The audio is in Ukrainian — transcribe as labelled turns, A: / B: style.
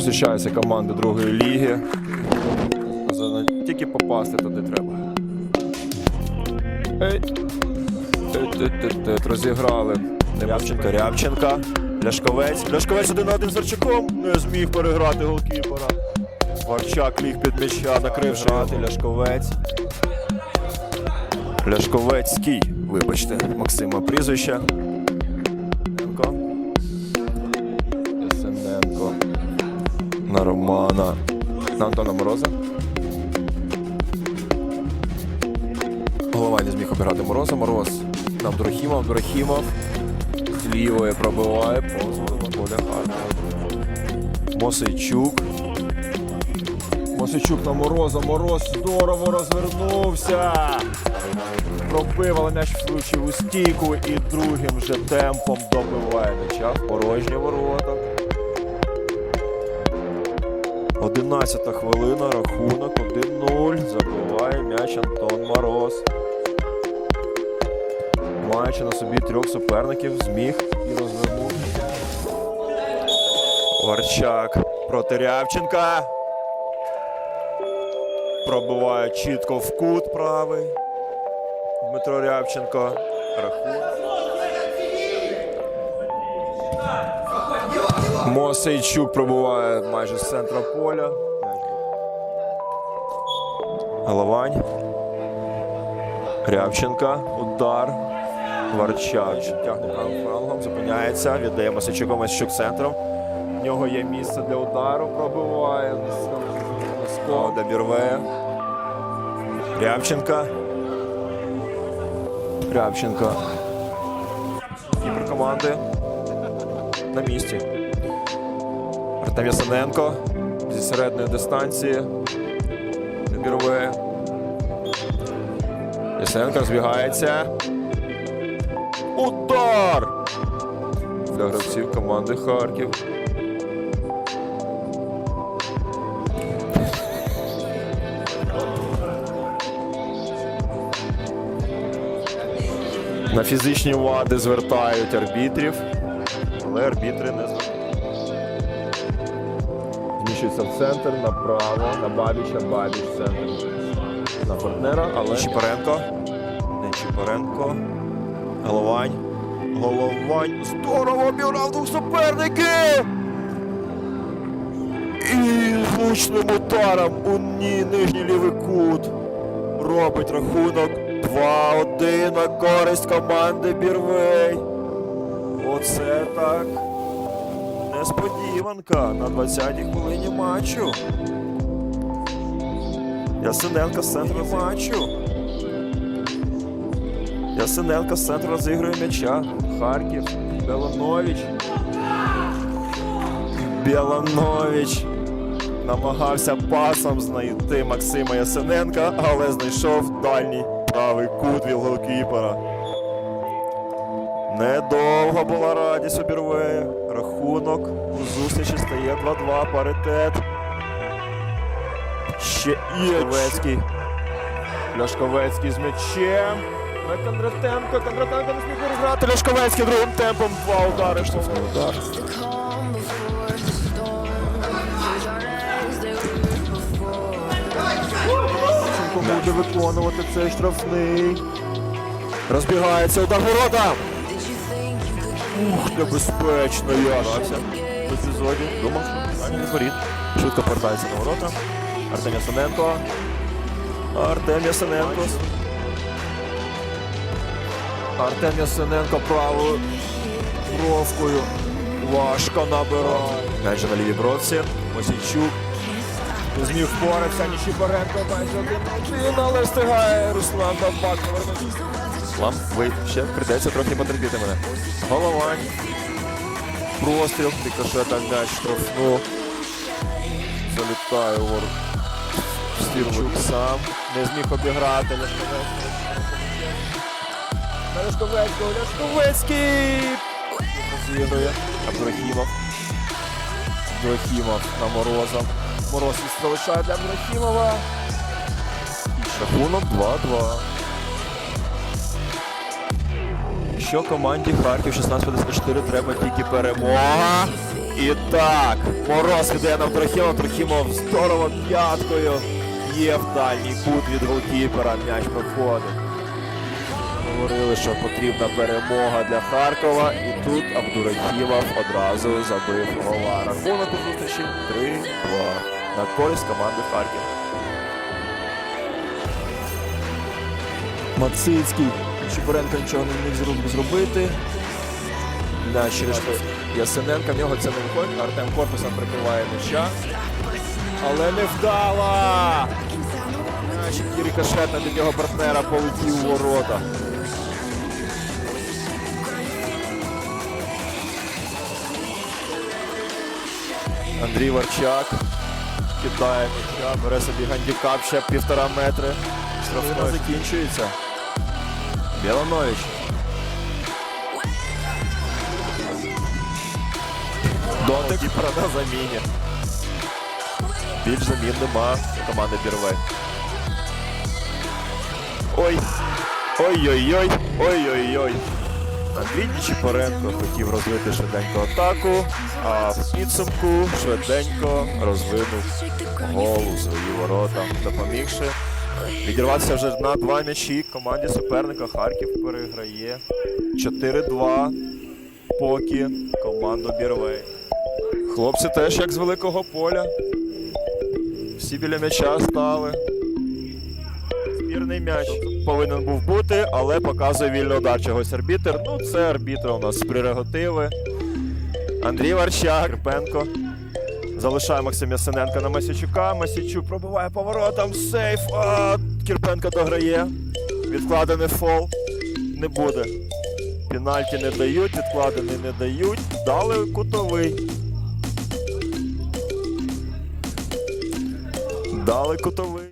A: Зустрічаються команди другої ліги. Тільки попасти туди треба. Розіграли. Рябченка, Рябченка. Ляшковець. Ляшковець один на один з Зарчуком. Не зміг переграти голкіпера. Варчак ліг під м'яча, накривши грати Ляшковець. Ляшковецький, вибачте, Максима прізвище. На Романа. На Антона Мороза. Голова не зміг обіграти Мороза. Мороз на Абдурахімов. Абдурахімов. З пробиває. Повз Коля Харкова. Мосейчук. Мосейчук на Мороза. Мороз здорово розвернувся. Пробив, але м'яч влучив у стійку і другим вже темпом добиває м'яча в порожні ворота. 11 хвилина, рахунок 1-0. Забиває м'яч Антон Мороз. Маючи на собі трьох суперників, зміг і розвернув. Варчак проти Рябченка. Пробиває чітко в кут правий. Дмитро Рябченко. Рахунок. Мосейчук пробуває майже з центра поля. Головань. Рябченка. Удар. Варчак. Тягне правим флангом. Зупиняється. Віддає Мосейчуку. Мосейчук центром. В нього є місце для удару. Пробиває. Добірве. Рябченка. Рябченко. Кіпер команди на місці. Артем Ясененко зі середньої дистанції. Добірове. Ясененко розбігається. Удар! Для гравців команди Харків. На фізичні вади звертають арбітрів, але арбітри не звертають. Зміщується в центр, направо, на Бабіча, Бабіч, центр. На партнера, але. Чіпаренко. Не Чіпаренко. Головань. Головань. Здорово обіграв двох суперників! І влучним ударом у ні, нижній лівий кут. Робить рахунок 2-1 на користь команди Бірвей. Оце так. Несподіванка на 20-й хвилині матчу. Ясененко з центру матчу. Ясененко з центру розігрує м'яча. Харків. Беланович. Беланович намагався пасом знайти Максима Ясененка, але знайшов дальній правий кут від. Недовго була радість у Бірвея. Рахунок у зустрічі стає 2-2 паритет. Ще і Ляшковецький. Ляшковецький з м'ячем. Кондратенко. Кондратенко не зміг розграти. Ляшковецький другим темпом. Два удари. Удар. Буде виконувати цей штрафний. Розбігається удар ворота. Ух, небезпечно я. Епізоді. Думав, що не воріт. Швидко повертається на ворота. Артем Ясененко. Артем Ясененко. Артем Ясененко правою бровкою. Важко набирає. Майже на лівій бровці. Мосійчук. Зміг впоратися, Нічіпаренко майже один, але встигає Руслан Бабак повернутися. Вам ви ще прийдеться трохи потерпіти мене. Головань. Простріл, рикошета м'яч штрафну. Залітає вор. Стірчук сам. Не зміг обіграти Ляшковецький. Ляшковецький! Розігрує. Абдурахімов. Абдурахімов на Мороза. Мороз залишає для Абдурахімова. Рахунок 2-2. Що команді Харків 16-54 треба тільки перемога. І так, Мороз віддає на Трохімов. Трохімов здорово п'яткою. Є в дальній кут від голкіпера. М'яч проходить. Говорили, що потрібна перемога для Харкова. І тут Абдурахімов одразу забив гола. Рахунок у зустрічі 3-2 на користь команди Харків. Мацицький. Чебуренко нічого не міг зробити. Да, через що Ясененка в нього це не виходить. Артем корпусом прикриває м'яча. Але не який рикошетно від його партнера полетів у ворота. Андрій Варчак кидає м'яча, бере собі гандікап ще півтора метри. Штрафна закінчується. Біланович. Дотик на заміні. Більш замін нема у команди Бірвей. Ой. Ой-ой-ой. Ой-ой-ой. Андрій Нічіпоренко хотів розвити швиденько атаку, а в підсумку швиденько розвинув гол у свої ворота, допомігши. Відірватися вже на два м'ячі команді суперника Харків переграє 4-2 поки команду Бірвей. Хлопці теж як з великого поля. Всі біля м'яча стали. Збірний м'яч повинен був бути, але показує вільний удар чогось арбітер. Ну, це арбітр у нас прерогативи. Андрій Варчак, Карпенко. Залишає Максим Ясененко на Масячука. Масячук пробиває поворотом. Сейф. А, Кірпенко дограє. Відкладений фол. Не буде. Пенальті не дають, відкладений не дають. Дали кутовий. Дали кутовий.